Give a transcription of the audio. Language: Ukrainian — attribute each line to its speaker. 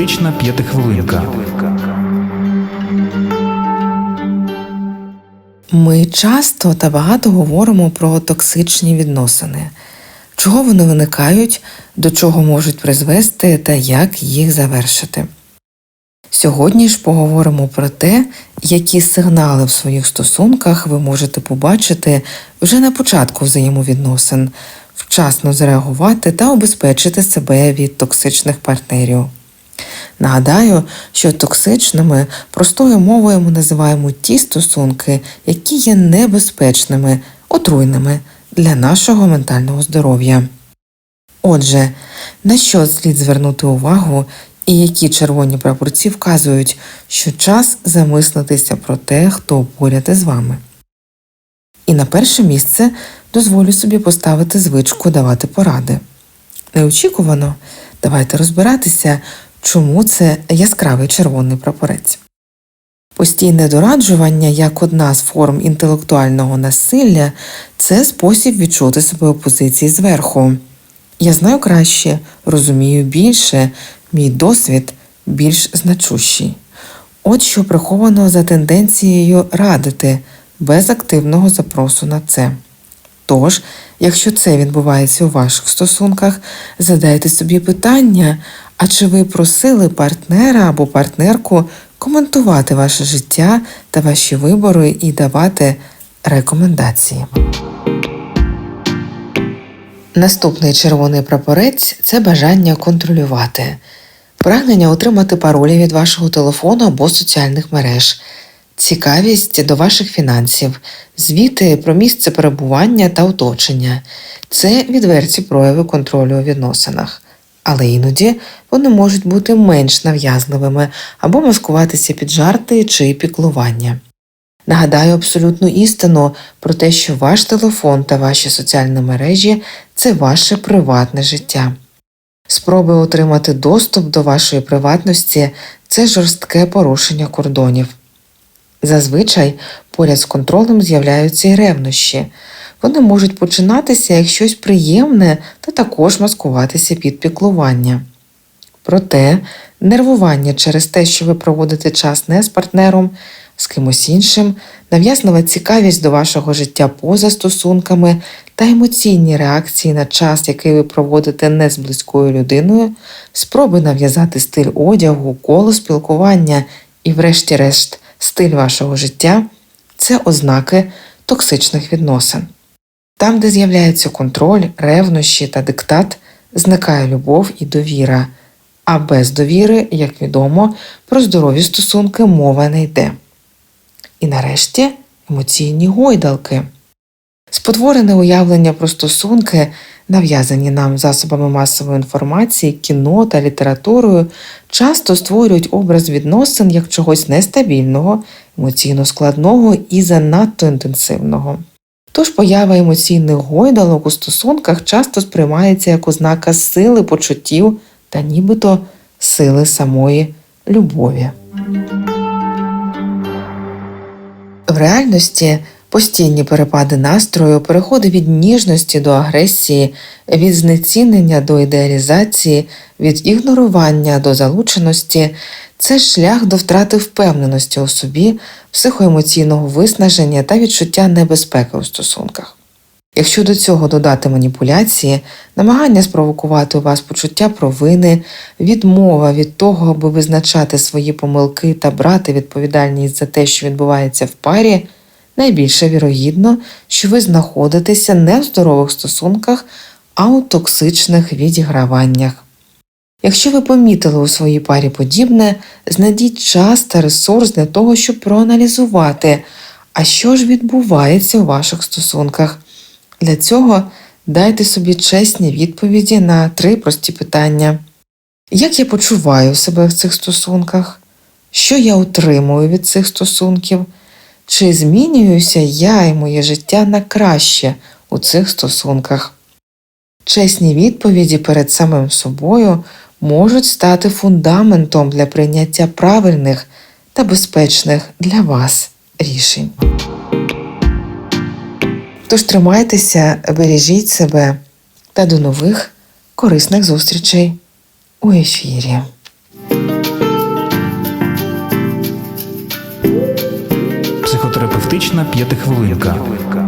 Speaker 1: Токсична п'ятихвилинка.
Speaker 2: Ми часто та багато говоримо про токсичні відносини, чого вони виникають, до чого можуть призвести та як їх завершити. Сьогодні ж поговоримо про те, які сигнали в своїх стосунках ви можете побачити вже на початку взаємовідносин, вчасно зреагувати та обезпечити себе від токсичних партнерів. Нагадаю, що токсичними простою мовою ми називаємо ті стосунки, які є небезпечними, отруйними для нашого ментального здоров'я. Отже, на що слід звернути увагу і які червоні прапорці вказують, що час замислитися про те, хто поряд із вами. І на перше місце дозволю собі поставити звичку давати поради. Неочікувано давайте розбиратися, чому це яскравий червоний прапорець. Постійне дораджування як одна з форм інтелектуального насилля це спосіб відчути себе у позиції зверху. Я знаю краще, розумію більше, мій досвід більш значущий. От що приховано за тенденцією радити без активного запросу на це. Тож, якщо це відбувається у ваших стосунках, задайте собі питання, а чи ви просили партнера або партнерку коментувати ваше життя та ваші вибори і давати рекомендації. Наступний червоний прапорець це бажання контролювати, прагнення отримати паролі від вашого телефону або соціальних мереж, цікавість до ваших фінансів, звіти про місце перебування та оточення. Це відверті прояви контролю у відносинах. Але іноді вони можуть бути менш нав'язливими або маскуватися під жарти чи піклування. Нагадаю абсолютну істину про те, що ваш телефон та ваші соціальні мережі це ваше приватне життя. Спроби отримати доступ до вашої приватності це жорстке порушення кордонів. Зазвичай поряд з контролем з'являються і ревнощі. Вони можуть починатися як щось приємне та також маскуватися під піклування. Проте нервування через те, що ви проводите час не з партнером, з кимось іншим, нав'язлива цікавість до вашого життя поза стосунками та емоційні реакції на час, який ви проводите не з близькою людиною, спроби нав'язати стиль одягу, коло спілкування і, врешті-решт, стиль вашого життя це ознаки токсичних відносин. Там, де з'являється контроль, ревнощі та диктат, зникає любов і довіра, а без довіри, як відомо, про здорові стосунки мова не йде. І нарешті емоційні гойдалки. Спотворене уявлення про стосунки, нав'язані нам засобами масової інформації, кіно та літературою, часто створюють образ відносин як чогось нестабільного, емоційно складного і занадто інтенсивного. Тож поява емоційних гойдалок у стосунках часто сприймається як ознака сили почуттів та нібито сили самої любові. В реальності постійні перепади настрою, переходи від ніжності до агресії, від знецінення до ідеалізації, від ігнорування до залученості це шлях до втрати впевненості у собі, психоемоційного виснаження та відчуття небезпеки у стосунках. Якщо до цього додати маніпуляції, намагання спровокувати у вас почуття провини, відмова від того, аби визначати свої помилки та брати відповідальність за те, що відбувається в парі, найбільше вірогідно, що ви знаходитеся не в здорових стосунках, а у токсичних відіграваннях. Якщо ви помітили у своїй парі подібне, знайдіть час та ресурс для того, щоб проаналізувати, а що ж відбувається у ваших стосунках. Для цього дайте собі чесні відповіді на три прості питання: як я почуваю себе в цих стосунках? Що я отримую від цих стосунків? Чи змінююся я і моє життя на краще у цих стосунках? Чесні відповіді перед самим собою можуть стати фундаментом для прийняття правильних та безпечних для вас рішень. Тож тримайтеся, бережіть себе та до нових корисних зустрічей у ефірі.
Speaker 1: Терапевтична п'ятихвилинка.